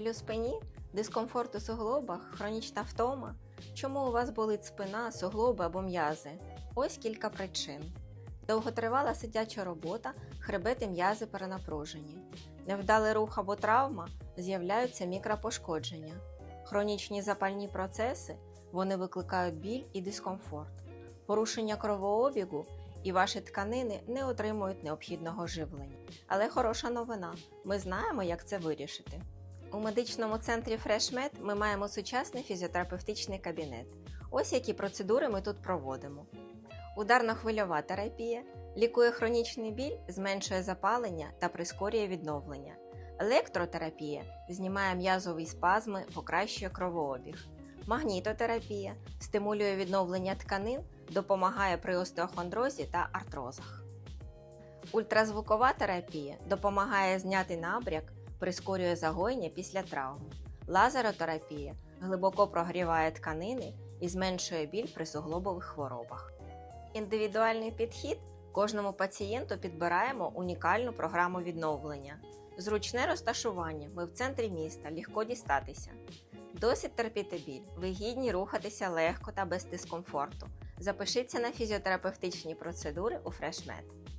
Біль у спині, дискомфорт у суглобах, хронічна втома. Чому у вас болить спина, суглоби або м'язи? Ось кілька причин. Довготривала сидяча робота, хребет і м'язи перенапружені. Невдалий рух або травма з'являються мікропошкодження. Хронічні запальні процеси вони викликають біль і дискомфорт. Порушення кровообігу і ваші тканини не отримують необхідного живлення. Але хороша новина ми знаємо, як це вирішити. У медичному центрі FreshMed ми маємо сучасний фізіотерапевтичний кабінет. Ось які процедури ми тут проводимо. Ударно-хвильова терапія лікує хронічний біль, зменшує запалення та прискорює відновлення. Електротерапія знімає м'язові спазми, покращує кровообіг. Магнітотерапія стимулює відновлення тканин, допомагає при остеохондрозі та артрозах. Ультразвукова терапія допомагає зняти набряк, прискорює загоєння після травм. Лазеротерапія глибоко прогріває тканини і зменшує біль при суглобових хворобах. Індивідуальний підхід кожному пацієнту підбираємо унікальну програму відновлення. Зручне розташування. Ми в центрі міста, легко дістатися. Досить терпіти біль, ви гідні рухатися легко та без дискомфорту. Запишіться на фізіотерапевтичні процедури у FreshMed.